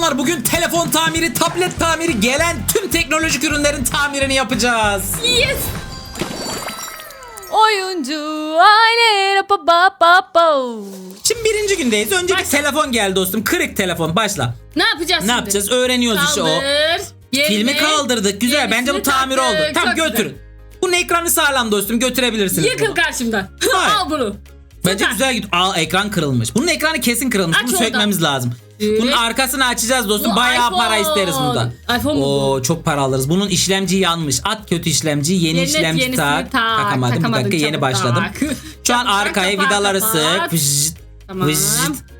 canlar bugün telefon tamiri, tablet tamiri, gelen tüm teknolojik ürünlerin tamirini yapacağız. Yes. Oyuncu aile pa pa pa pa. Şimdi birinci gündeyiz. Önce bir Başla. telefon geldi dostum. Kırık telefon. Başla. Ne yapacağız Ne şimdi? yapacağız? Öğreniyoruz işte o. Kaldır. Yerine, Filmi kaldırdık. Güzel. Bence bu tamir oldu. taktık. Tamam Çok götürün. Bunun ekranı sağlam dostum. Götürebilirsiniz. Yıkıl bunu. karşımdan. Hayır. Al bunu. Bence Süper. güzel gidiyor. Aa ekran kırılmış. Bunun ekranı kesin kırılmış. Aç Bunu oradan. sökmemiz lazım. Bunun arkasını açacağız dostum. Bu Bayağı iPhone. para isteriz bundan. iPhone mu bu? Oo çok para alırız. Bunun işlemci yanmış. At kötü işlemciyi. Yeni Yerine işlemci yenisini tak. Takamadım. Bir Takamadın, dakika yeni çabuk başladım. tak. Şu an Çabuk tak, arkaya kapat, vidaları kapat. sık. Vıjt, Tamam. vıjt.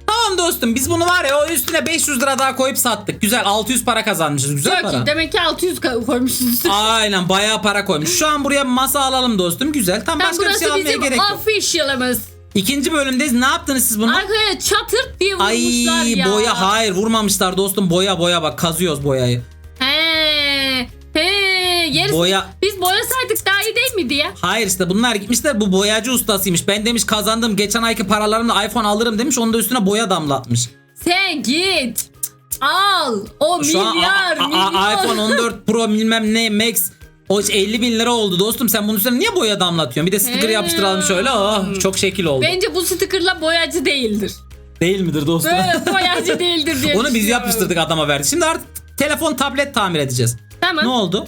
Tamam dostum biz bunu var ya o üstüne 500 lira daha koyup sattık. Güzel 600 para kazanmışız. Güzel Çok para. Demek ki 600 ka- koymuşsunuz. Aynen bayağı para koymuş. Şu an buraya masa alalım dostum. Güzel. Tam Tam başka bir burası şey almaya bizim gerek yok. official'ımız. İkinci bölümdeyiz. Ne yaptınız siz bunu? Arkaya çatırt diye Ay vurmuşlar ya. boya hayır vurmamışlar dostum. Boya boya bak kazıyoruz boyayı. He. He. Yarısı. Boya Biz boyasaydık daha iyi değil miydi ya? Hayır işte bunlar gitmişler bu boyacı ustasıymış. Ben demiş kazandım geçen ayki paralarımla iPhone alırım demiş. Onun da üstüne boya damlatmış. Sen git. Al. O Şu an milyar. a- a- milyon. a- iPhone 14 Pro bilmem ne Max o 50 bin lira oldu dostum. Sen bunun üstüne niye boya damlatıyorsun? Bir de sticker He. yapıştıralım şöyle. Oh, çok şekil oldu. Bence bu stickerla boyacı değildir. Değil midir dostum? Böyle boyacı değildir diye Onu biz düşünüyorum. yapıştırdık adama verdi. Şimdi artık telefon tablet tamir edeceğiz. Tamam. Ne oldu?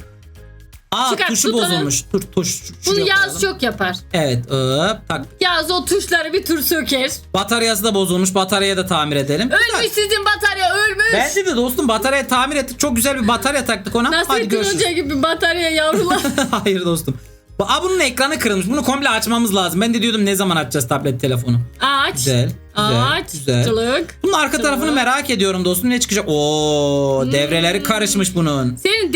Aa Çıkar, tuşu tut onu. bozulmuş. Dur tuş. Bunu şuraya Yağız koyalım. çok yapar. Evet. Hop, tak. Yağız o tuşları bir tur söker. Bataryası da bozulmuş. Bataryayı da tamir edelim. Ölmüş sizin batarya ölmüş. Bence de dostum bataryayı tamir ettik. Çok güzel bir batarya taktık ona. Hadi Nasrettin görüşürüz. Hoca gibi batarya yavrular. Hayır dostum. Aa bunun ekranı kırılmış. Bunu komple açmamız lazım. Ben de diyordum ne zaman açacağız tablet telefonu. Aç. Güzel. Güzel. Aç. Güzel. Çılık. Bunun arka tarafını merak ediyorum dostum. Ne çıkacak? Oo, devreleri karışmış bunun. Senin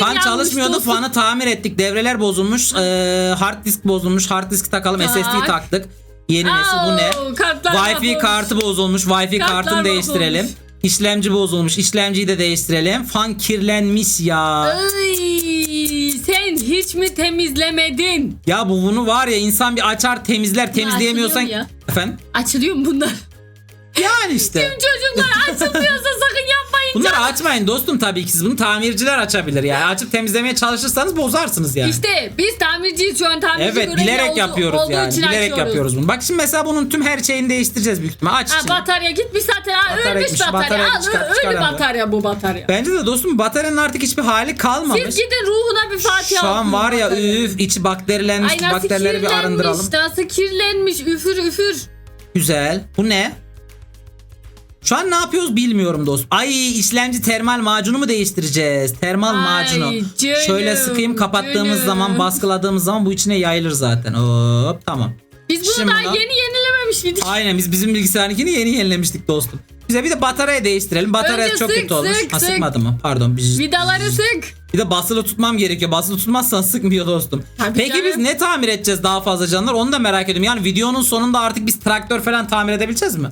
devrelerin Fan çalışmıyordu. dostum. Fanı tamir ettik. Devreler bozulmuş. Ee, hard disk bozulmuş. Hard disk takalım. Tak. SSD taktık. Yeni nesil bu ne? Kartlar Wi-Fi mahvolmuş. kartı bozulmuş. Wi-Fi Kartlar kartını değiştirelim. mahvolmuş. İşlemci bozulmuş. İşlemciyi de değiştirelim. Fan kirlenmiş ya. Ay, sen hiç mi temizlemedin? Ya bu bunu var ya insan bir açar temizler temizleyemiyorsan. açılıyor mu Efendim? Açılıyor mu bunlar? Yani işte. Çocuklar açılmıyorsa sakın yapmayın. Bunları canım. açmayın dostum tabii ki siz bunu tamirciler açabilir yani. Açıp temizlemeye çalışırsanız bozarsınız yani. İşte biz tamirciyiz şu an tamirci Evet görevi bilerek oldu- yapıyoruz olduğu yani. için Bilerek açıyoruz. yapıyoruz bunu. Bak şimdi mesela bunun tüm her şeyini değiştireceğiz büyük ihtimal. Aç Ha, içini. batarya gitmiş zaten. Ha, Batarya ölmüş gitmiş, batarya. batarya Al, çıkar- ölü çıkaramıyor. batarya bu batarya. Bence de dostum bataryanın artık hiçbir hali kalmamış. Siz gidin ruhuna bir Fatiha Şu an okuyun var ya üf içi bakterilenmiş. Ay nasıl Bakterileri bir kirlenmiş, arındıralım. nasıl kirlenmiş, üfür üfür. Güzel. Bu ne? Şu an ne yapıyoruz bilmiyorum dostum. Ay işlemci termal macunu mu değiştireceğiz? Termal Ay, macunu. canım, Şöyle sıkayım kapattığımız canım. zaman baskıladığımız zaman bu içine yayılır zaten. Hop tamam. Biz bunu Şimdi daha buna- yeni yenilememiş miydik? Aynen biz bizim bilgisayarınkini yeni yenilemiştik dostum. Bize bir de bataryayı değiştirelim. Batarya Önce çok sık, kötü olmuş. sık, ha, sık. sıkmadı mı? Pardon. Vidaları sık. bir de basılı tutmam gerekiyor. Basılı tutmazsan sıkmıyor dostum. Tabii Peki canım. biz ne tamir edeceğiz daha fazla canlar? Onu da merak ediyorum. Yani videonun sonunda artık biz traktör falan tamir edebileceğiz mi?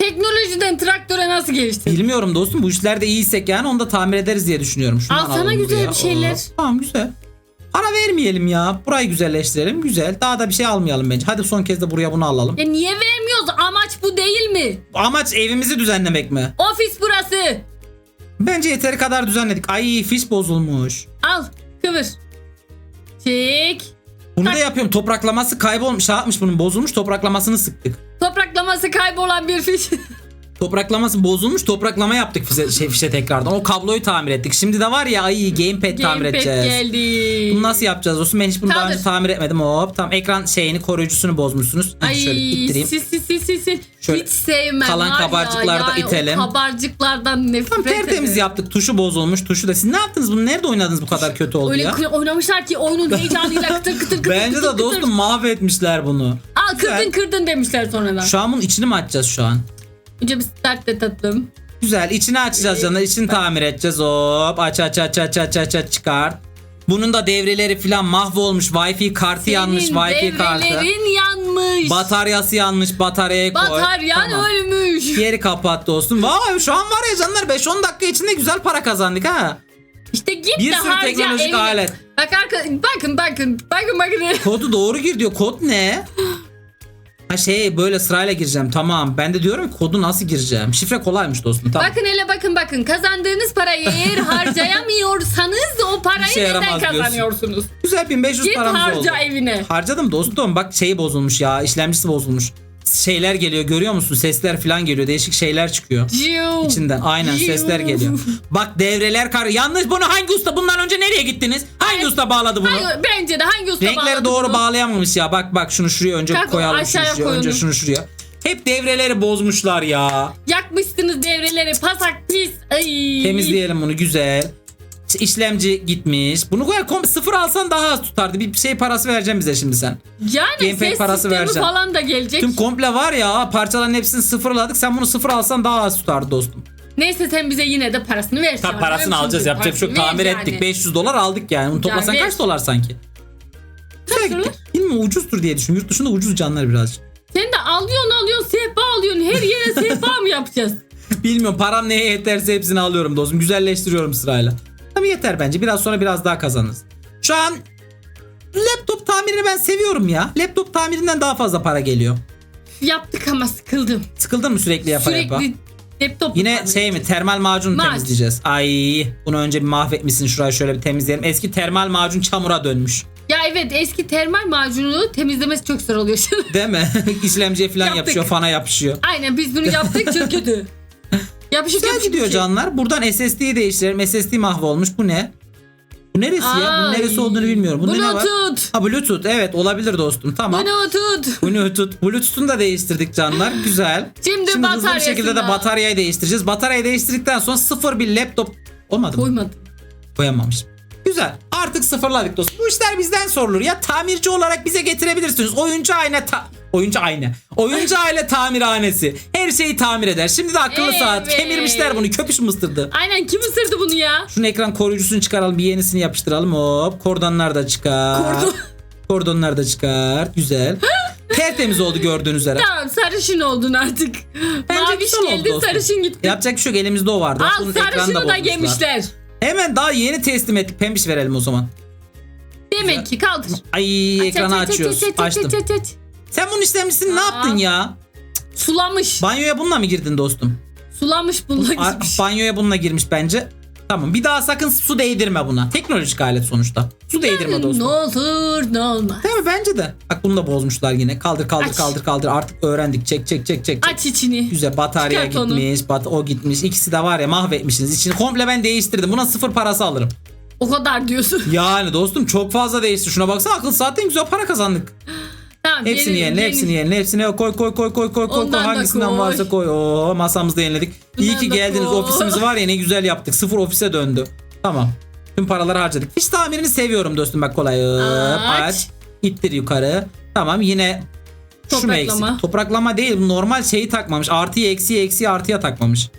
Teknolojiden traktöre nasıl gelişti? Bilmiyorum dostum. Bu işlerde iyiysek yani onu da tamir ederiz diye düşünüyorum. Şundan Al sana alalım güzel buraya. bir şeyler. Oo, tamam güzel. Para vermeyelim ya. Burayı güzelleştirelim. Güzel. Daha da bir şey almayalım bence. Hadi son kez de buraya bunu alalım. Ya niye vermiyoruz? Amaç bu değil mi? Amaç evimizi düzenlemek mi? Ofis burası. Bence yeteri kadar düzenledik. Ay fiş bozulmuş. Al kıvır. Çek. Bunu da yapıyorum. Topraklaması kaybolmuş. Şey yapmış bunun bozulmuş. Topraklamasını sıktık. Topraklaması kaybolan bir fiş. Topraklaması bozulmuş. Topraklama yaptık fişe, şey, fişe tekrardan. O kabloyu tamir ettik. Şimdi de var ya ay gamepad tamir Gamepad edeceğiz. geldi. Bunu nasıl yapacağız dostum? Ben hiç bunu daha Kaldır. önce tamir etmedim. Hop tamam ekran şeyini koruyucusunu bozmuşsunuz. Ay şöyle ittireyim. sil sil sil sil sil. Şöyle Hiç sevmem kalan kabarcıkları da itelim. Kabarcıklardan nefret Tam tertemiz ederim. yaptık. Tuşu bozulmuş. Tuşu da. Siz ne yaptınız? Bunu nerede oynadınız bu kadar kötü oldu Öyle ya? kı- oynamışlar ki oyunun heyecanıyla kıtır kıtır kıtır Bence kıtır de kıtır. dostum mahvetmişler bunu. Al kırdın Güzel. kırdın demişler sonradan. Şu an bunun içini mi açacağız şu an? Önce bir start de tatlım. Güzel içini açacağız canlar içini tamir edeceğiz hop aç aç aç aç aç aç aç çıkart. Bunun da devreleri falan mahvolmuş Wi-Fi kartı yanmış Senin Wi-Fi kartı. devrelerin yanmış. Bataryası yanmış bataryayı koy. Bataryan Tamam. ölmüş. Geri kapat dostum. Vay şu an var ya canlar 5-10 dakika içinde güzel para kazandık ha. İşte git Bir de sürü harca teknolojik evine. alet. Bak arka, bakın bakın bakın bakın. Kodu doğru gir diyor. Kod ne? Ha şey böyle sırayla gireceğim tamam. Ben de diyorum ki kodu nasıl gireceğim. Şifre kolaymış dostum tamam. Bakın hele bakın bakın kazandığınız parayı eğer harcayamıyorsanız o parayı İşe neden yaramaz diyorsun. kazanıyorsunuz? Güzel 1500 Git paramız harca oldu. evine. Harcadım dostum bak şeyi bozulmuş ya işlemcisi bozulmuş. Şeyler geliyor görüyor musun? Sesler falan geliyor. Değişik şeyler çıkıyor. Ciu. İçinden aynen Ciu. sesler geliyor. Bak devreler kar. Yalnız bunu hangi usta bundan önce nereye gittiniz? Hangi usta bağladı bunu? Hangi- bence de hangi usta Renkleri bağladı doğru bunu? bağlayamamış ya. Bak bak şunu şuraya önce Kalk, koyalım. Şunu aşağıya şuraya, koy önce şunu şuraya. Hep devreleri bozmuşlar ya. Yakmışsınız devreleri pasak pis. Ay. Temizleyelim bunu güzel. İşlemci gitmiş. Bunu koyar kom sıfır alsan daha az tutardı. Bir şey parası vereceğim bize şimdi sen. Yani Gamepad ses parası sistemi vereceğim. falan da gelecek. Tüm komple var ya parçaların hepsini sıfırladık. Sen bunu sıfır alsan daha az tutardı dostum. Neyse sen bize yine de parasını ver. Tabii parasını alacağız. Yapacak bir şey Tamir ver ettik. yani. 500 dolar aldık yani. Bunu toplasan Yani kaç dolar sanki? Kaç dolar? Bilmiyorum ucuzdur diye düşün. Yurt dışında ucuz canlar birazcık. Sen de alıyorsun alıyorsun sehpa alıyorsun. Her yere sehpa mı yapacağız? Bilmiyorum param neye yeterse hepsini alıyorum dostum. Güzelleştiriyorum sırayla. Tabii yeter bence. Biraz sonra biraz daha kazanırız. Şu an laptop tamirini ben seviyorum ya. Laptop tamirinden daha fazla para geliyor. Yaptık ama sıkıldım. Sıkıldın mı sürekli yapa yapa? Sürekli laptop Yine şey mi termal macun Mac. temizleyeceğiz. Ay bunu önce bir mahvetmişsin şurayı şöyle bir temizleyelim. Eski termal macun çamura dönmüş. Ya evet eski termal macunu temizlemesi çok zor oluyor. Değil mi? İşlemciye falan Yaptık. yapışıyor fana yapışıyor. Aynen biz bunu yaptık çok kötü. Yapışık Güzel yapışık gidiyor bir şey. canlar. Buradan SSD'yi değiştirelim. SSD mahvolmuş. Bu ne? Bu neresi ya? Bunun Ay. neresi olduğunu bilmiyorum. Bunda ne var? Bluetooth. Ha Bluetooth. Evet olabilir dostum. Tamam. Bluetooth. Bluetooth. Bluetooth'unu da değiştirdik canlar. Güzel. Şimdi Şimdi hızlı bir şekilde de bataryayı değiştireceğiz. Bataryayı değiştirdikten sonra sıfır bir laptop olmadı mı? Koymadım. Koyamamış. Güzel. Artık sıfırladık dostum. Bu işler bizden sorulur. Ya tamirci olarak bize getirebilirsiniz. Oyuncu ayna ta- Oyuncu ayna. Oyuncu aile tamirhanesi. Şeyi tamir eder. Şimdi de akıllı saat. Evet. Kemirmişler bunu. Köpüş mıstırdı. Aynen kim ısırdı bunu ya? Şunun ekran koruyucusunu çıkaralım. Bir yenisini yapıştıralım. Hop. Kordonlar da çıkar. Kordon. Kordonlar da çıkar. Güzel. Tertemiz oldu gördüğünüz üzere. Tamam sarışın oldun artık. Bence Maviş geldi dostum. sarışın gitti. Yapacak bir şey yok. Elimizde o vardı. Al Bunun sarışını da yemişler. Hemen daha yeni teslim ettik. Pembiş verelim o zaman. Demek ki kaldır. Ay Aç, ekranı aç, aç, açıyoruz. aç, aç, aç, Açtım. aç, aç. Sen bunun işlemcisini ne yaptın ya? Sulamış. Banyoya bununla mı girdin dostum? Sulamış bununla A- gitmiş. banyoya bununla girmiş bence. Tamam bir daha sakın su değdirme buna. Teknolojik alet sonuçta. Su değdirme Ne dostum. olur ne olmaz. Değil mi? Bence de. Bak bunu da bozmuşlar yine. Kaldır kaldır Aç. kaldır kaldır. Artık öğrendik. Çek çek çek çek. çek. Aç içini. Güzel batarya Çıkart onu. gitmiş. Bat o gitmiş. İkisi de var ya mahvetmişsiniz. İçini komple ben değiştirdim. Buna sıfır parası alırım. O kadar diyorsun. Yani dostum çok fazla değişti. Şuna baksana akıl saatten güzel para kazandık. Tamam. Hepsini yeni- yenile, yeni- hepsini yenile, hepsini koy koy koy koy koy koy koy Ondan da hangisinden koy. varsa koy. Oo masamızda yeniledik. İyi Bundan ki da geldiniz. koy. Ofisimiz var ya ne güzel yaptık. Sıfır ofise döndü. Tamam. Tüm paraları harcadık. Fiş tamirini seviyorum dostum bak kolay. Hop, Aç. Aç. İttir yukarı. Tamam yine şu mu Topraklama. eksik? Topraklama değil. Normal şeyi takmamış. Artıyı eksiği eksiği artıya takmamış.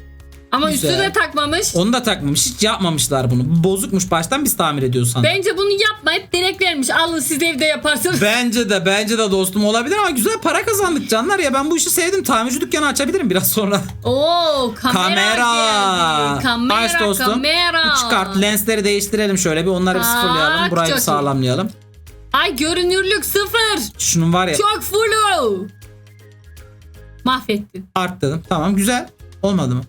Ama Güzel. üstüne takmamış. Onu da takmamış. Hiç yapmamışlar bunu. Bu Bozukmuş baştan biz tamir ediyoruz sandım. Bence bunu yapmayıp direkt vermiş. Alın siz evde yaparsınız. Bence de bence de dostum olabilir ama güzel para kazandık canlar ya ben bu işi sevdim tamirci dükkanı açabilirim biraz sonra. Oo kamera, Kamera. geldi. Kamera, Aç dostum. kamera. Bu Çıkart lensleri değiştirelim şöyle bir onları bir Tak, sıfırlayalım burayı çok bir iyi. sağlamlayalım. Ay görünürlük sıfır. Şunun var ya Çok fullu. Mahvettin. arttırdım tamam güzel olmadı mı?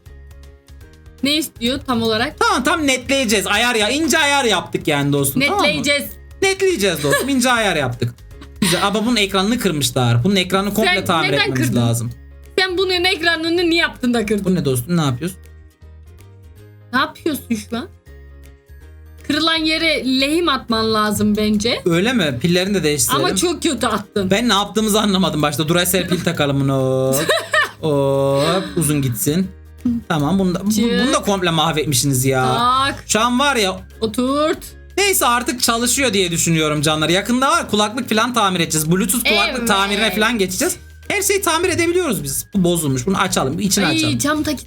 Ne istiyor tam olarak? Tamam tam netleyeceğiz ayar ya ince ayar yaptık yani dostum tamam mı? Netleyeceğiz. Netleyeceğiz dostum ince ayar yaptık. Güzel ama bunun ekranını kırmışlar. Bunun ekranını komple Sen tamir neden etmemiz kırdın? lazım. Sen bunun ekranını niye yaptın da kırdın? Bu ne dostum ne yapıyoruz? Ne yapıyorsun şu an? Kırılan yere lehim atman lazım bence. Öyle mi? Pillerini de değiştirelim. Ama çok kötü attın. Ben ne yaptığımızı anlamadım başta. Duracell pil takalım bunu. Hop uzun gitsin. Tamam bunu da, bu- Çık. bunu da komple mahvetmişsiniz ya. Tak. Şu an var ya Oturt. neyse artık çalışıyor diye düşünüyorum canlar. Yakında var kulaklık falan tamir edeceğiz. Bluetooth kulaklık Evet. tamirine falan geçeceğiz. Her şeyi tamir edebiliyoruz biz. Bu bozulmuş. Bunu açalım. içini Ay açalım. cam da git.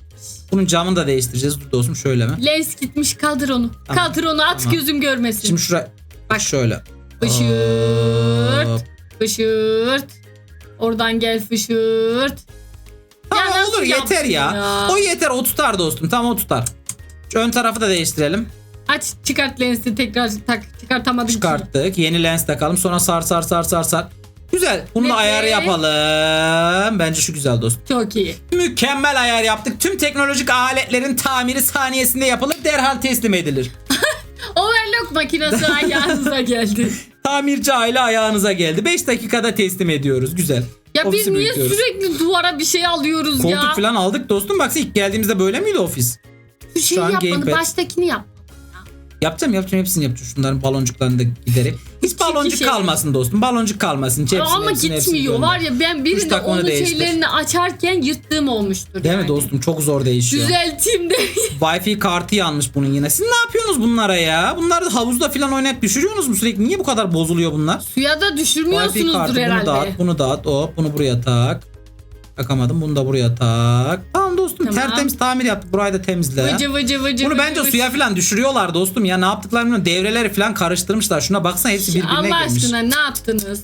Bunun camını da değiştireceğiz. Dur dostum şöyle mi? Lens gitmiş kaldır onu. Tamam. Kaldır onu at Tamam. gözüm görmesin. Şimdi şuraya bak şöyle. Fışırt. Hop. Fışırt. Oradan gel fışırt. Tamam Ya olur yeter ya. ya? O yeter o tutar dostum. Tamam o tutar. Şu ön tarafı da değiştirelim. Aç çıkart lensi tekrar tak çıkartamadım ki. Çıkarttık. Yeni lens takalım. Sonra sar sar sar sar sar. Güzel. Bununla Evet. ayarı yapalım. Bence şu güzel dostum. Çok iyi. Mükemmel ayar yaptık. Tüm teknolojik aletlerin tamiri saniyesinde yapılıp derhal teslim edilir. Overlock makinesi ayağınıza geldi. Tamirci aile ayağınıza geldi. 5 dakikada teslim ediyoruz. Güzel. Biz Ofisi niye büyütüyoruz. sürekli duvara bir şey alıyoruz Koltuk ya? falan aldık dostum. Baksana ilk geldiğimizde böyle miydi ofis? Şu şeyi an yapmanı gamepad. baştakini yap. Yapacağım yapacağım hepsini yapacağım. Şunların baloncuklarını da giderek. Hiç baloncuk şey- kalmasın dostum. Baloncuk kalmasın. Hepsini, Ama hepsini, hepsini gitmiyor gönder. var ya ben birinde onun şeylerini açarken yırttığım olmuştur. Değil mi yani. dostum? Çok zor değişiyor. Düzelteyim de. Wi-Fi kartı yanmış bunun yine. Siz ne yapıyorsunuz bunlara ya? Bunları havuzda falan oynayıp düşürüyorsunuz mu sürekli? Niye bu kadar bozuluyor bunlar? Suya da düşürmüyorsunuzdur kartı bunu herhalde. dağıt, bunu dağıt. Hop, bunu buraya tak. Takamadım. Bunu da buraya tak. Tamam dostum Tamam. tertemiz tamir yaptık. Burayı da temizle. Vıcı vıcı vıcı Bunu bence vıcı. suya falan düşürüyorlar dostum ya. Ne yaptıklarını bilmiyorum. Devreleri falan karıştırmışlar. Şuna baksana hepsi birbirine Allah girmiş. aşkına ne yaptınız?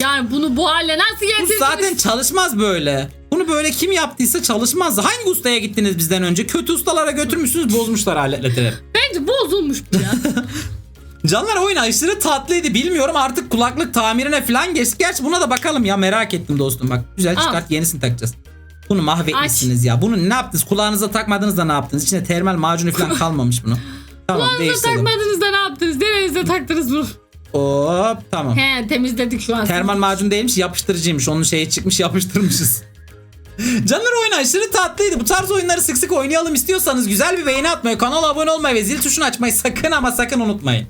Yani bunu bu hale nasıl Bu getirdiniz? zaten çalışmaz böyle. Bunu böyle kim yaptıysa çalışmaz. Hangi ustaya gittiniz bizden önce? Kötü ustalara götürmüşsünüz bozmuşlar aletleri. Bence bozulmuş bu ya. Canlar oyun aşırı tatlıydı. Bilmiyorum artık kulaklık tamirine falan geçtik. Gerçi buna da bakalım ya merak ettim dostum. Bak güzel Al. çıkart yenisini takacağız. Bunu mahvetmişsiniz ya. Bunu ne yaptınız? Kulağınıza takmadınız da ne yaptınız? İçine termal macunu falan kalmamış bunu. Tamam Kulağınıza değiştirelim. takmadınız da ne yaptınız? Nerenize taktınız bunu? Hop tamam. He temizledik şu an. Termal macun değilmiş yapıştırıcıymış. Onun şeyi çıkmış yapıştırmışız. Canlar oyun aşırı tatlıydı. Bu tarz oyunları sık sık oynayalım istiyorsanız güzel bir beğeni atmayı, kanala abone olmayı ve zil tuşunu açmayı sakın ama sakın unutmayın.